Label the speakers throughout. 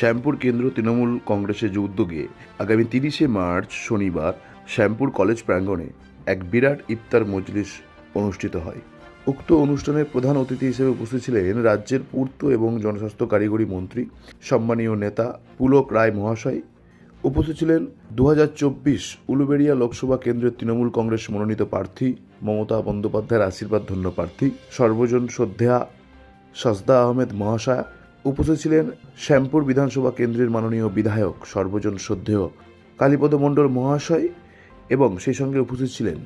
Speaker 1: শ্যামপুর কেন্দ্র তৃণমূল কংগ্রেসের যে উদ্যোগে আগামী তিরিশে মার্চ শনিবার শ্যামপুর কলেজ প্রাঙ্গণে এক বিরাট ইফতার মজলিস অনুষ্ঠিত হয়। উক্ত অনুষ্ঠানের প্রধান অতিথি হিসেবে উপস্থিত ছিলেন রাজ্যের পূর্ত এবং জনস্বাস্থ্য কারিগরি মন্ত্রী, সম্মানীয় নেতা, পুলক রায় মহাশয়। উপস্থিত ছিলেন দু উলুবেড়িয়া লোকসভা কেন্দ্রের তৃণমূল কংগ্রেস মনোনীত প্রার্থী, মমতা বন্দ্যোপাধ্যায়ের আশীর্বাদ ধন্য প্রার্থী, সর্বজন শ্রদ্ধেয়া সাজদা আহমেদ মহাশয়া উপস্থিত ছিলেন শ্যামপুর বিধানসভা কেন্দ্রের মাননীয় বিধায়ক সর্বজন শ্রদ্ধেয় কালীপদ মণ্ডল মহাশয় এবং সেই সঙ্গে উপস্থিত ছিলেন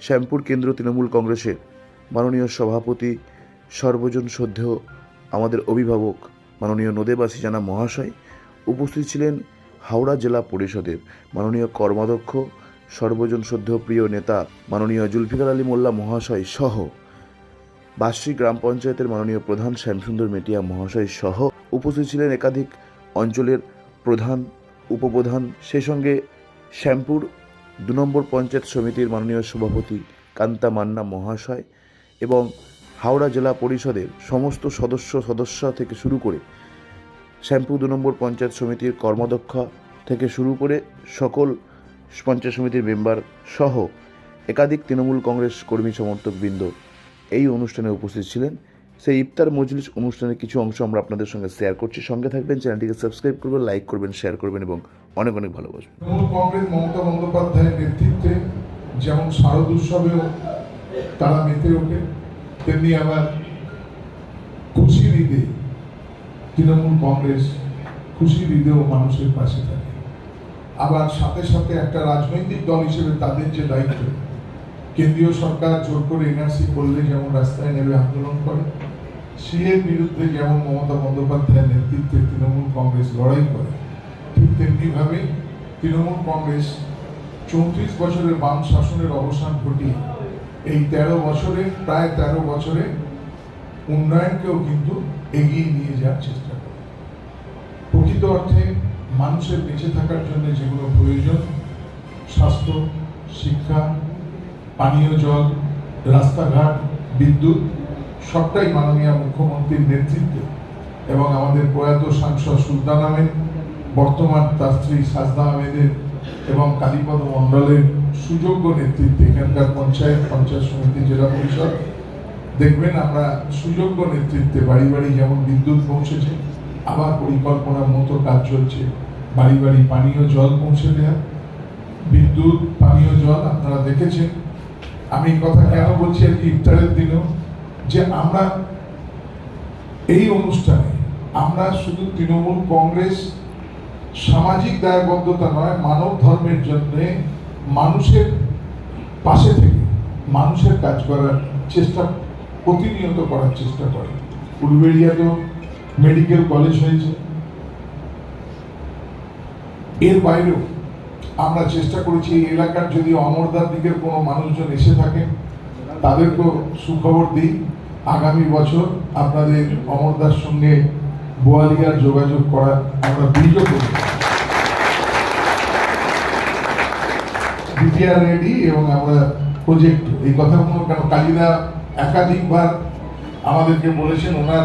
Speaker 1: শ্যামপুর কেন্দ্র তৃণমূল কংগ্রেসের মাননীয় সভাপতি সর্বজন শ্রদ্ধেয় আমাদের অভিভাবক মাননীয় নদেবাসী জানা মহাশয়, উপস্থিত ছিলেন হাওড়া জেলা পরিষদের মাননীয় কর্মাধ্যক্ষ সর্বজন শ্রদ্ধেয় প্রিয় নেতা মাননীয় জুলফিকার আলী মোল্লা মহাশয় সহ বার্ষিক গ্রাম পঞ্চায়েতের মাননীয় প্রধান শ্যামসুন্দর মেটিয়া মহাশয় সহ উপস্থিত ছিলেন একাধিক অঞ্চলের প্রধান, উপপ্রধান সেই সঙ্গে শ্যামপুর দু নম্বর পঞ্চায়েত সমিতির মাননীয় সভাপতি কান্তা মান্না মহাশয় এবং হাওড়া জেলা পরিষদের সমস্ত সদস্য সদস্য থেকে শুরু করে শ্যামপুর দু নম্বর পঞ্চায়েত সমিতির কর্মদক্ষ থেকে শুরু করে সকল পঞ্চায়েত সমিতির মেম্বার সহ একাধিক তৃণমূল কংগ্রেস কর্মী সমর্থকবৃন্দ এই অনুষ্ঠানে উপস্থিত ছিলেন। সেই ইফতার মজলিস অনুষ্ঠানের কিছু অংশ আমরা আপনাদের সঙ্গে শেয়ার করছি। সঙ্গে থাকবেন, চ্যানেলটিকে সাবস্ক্রাইব করবেন লাইক করবেন শেয়ার করবেন এবং অনেক অনেক ভালোবাসবেন।
Speaker 2: কংগ্রেস মমতা বন্দ্যোপাধ্যায়ের নেতৃত্বে যেমন শারদ উৎসবেও তারা মেতে ওঠে, তেমনি আবার খুশির ঈদে তৃণমূল কংগ্রেস খুশির ঈদেও মানুষের পাশে থাকে। আবার সাথে সাথে একটা রাজনৈতিক দল হিসেবে তাদের যে দায়িত্ব কেন্দ্রীয় সরকার জোর করে এনআরসি করলে যেমন রাস্তায় নেমে আন্দোলন করে, সিএর বিরুদ্ধে যেমন মমতা বন্দ্যোপাধ্যায়ের নেতৃত্বে তৃণমূল কংগ্রেস লড়াই করে, ঠিক তেমনিভাবে তৃণমূল কংগ্রেস চৌত্রিশ বছরের বাম শাসনের অবসান ঘটিয়ে এই তেরো বছরে, প্রায় তেরো বছরে উন্নয়নকেও কিন্তু এগিয়ে নিয়ে যাওয়ার চেষ্টা করে। প্রকৃত অর্থে মানুষের বেঁচে থাকার জন্য যেগুলো প্রয়োজন, স্বাস্থ্য, শিক্ষা পানীয় জল, রাস্তাঘাট, বিদ্যুৎ, সবটাই মাননীয় মুখ্যমন্ত্রীর নেতৃত্বে এবং আমাদের প্রয়াত সাংসদ সুলতান আহমেদ, বর্তমান তার স্ত্রী সাজদা আহমেদের এবং কালীপদ মণ্ডলের সুযোগ্য নেতৃত্বে এখানকার পঞ্চায়েত পঞ্চায়েত সমিতি, জেলা পরিষদ। দেখবেন আমরা সুযোগ্য নেতৃত্বে বাড়ি বাড়ি যেমন বিদ্যুৎ পৌঁছেছে, আবার পরিকল্পনার মতো কাজ চলছে। বাড়ি বাড়ি পানীয় জল পৌঁছে দেওয়া বিদ্যুৎ, পানীয় জল আপনারা দেখেছেন। আমি কথা কেন বলছি আর কি ইফতারের দিনেও? যে আমরা এই অনুষ্ঠানে, আমরা শুধু তৃণমূল কংগ্রেস সামাজিক দায়বদ্ধতা নয়, মানব ধর্মের জন্য মানুষের পাশে থেকে, মানুষের কাজ করার চেষ্টা, প্রতিনিয়ত করার চেষ্টা করে। উলবেড়িয়াতেও মেডিকেল কলেজ হয়েছে। এর বাইরেও আমরা চেষ্টা করেছি এই এলাকার যদি অমরদার দিকের কোনো মানুষজন এসে থাকেন তাদেরকেও সুখবর দিই। আগামী বছর আপনাদের অমরদার সঙ্গে বোয়ালিয়ার যোগাযোগ করার আমরা বীজ করি। বিটিআর রেডি এবং আমরা প্রজেক্ট। এই কথাগুলো কেন কালীদা একাধিকবার আমাদেরকে বলেছেন, ওনার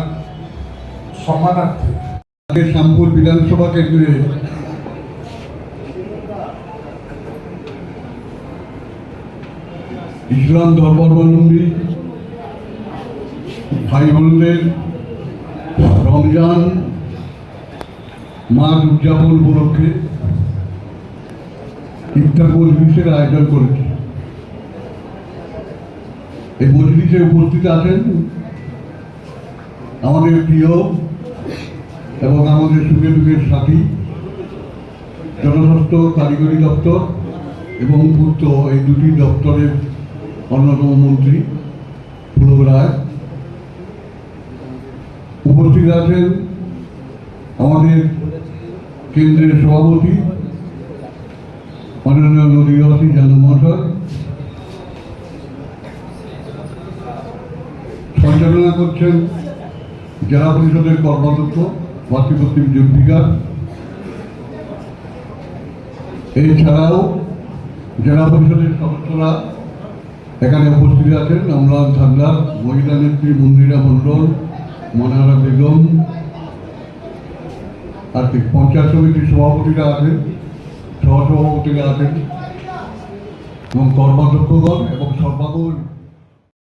Speaker 2: সম্মানার্থে।
Speaker 3: শ্যামপুর বিধানসভা কেন্দ্রে ইসলাম ধর্মাবলম্বী ভাই বোনদের, রমজান মাঘ উদযাপন উপলক্ষে ইফতার মজলিসের আয়োজন করেছে। এই মজলিসে উপস্থিত আছেন আমাদের প্রিয় এবং আমাদের সুখে দুঃখের সাথী, জনস্বাস্থ্য, কারিগরি দপ্তর এবং পূর্ত এই দুটি দপ্তরের অন্যতম মন্ত্রী পুলক রায়। উপস্থিত আছেন আমাদের কেন্দ্রের সভাপতি, মাননীয় নদীবাসী জানু মহাশয়। সঞ্চালনা করছেন জেলা পরিষদের কর্মাধ্যক্ষ মাতৃপত্নী জুলফিকার এছাড়াও জেলা পরিষদের সদস্যরা এখানে উপস্থিত আছেন আমরা থাকলার মহিলা নেত্রী মন্দিরা মণ্ডল, মনারা বেগম, আর পঞ্চায়েত সমিতির সভাপতিরা আছেন, সহসভাপতিরা আছেন, এবং কর্মাধ্যক্ষগণ এবং সর্বাঙ্গ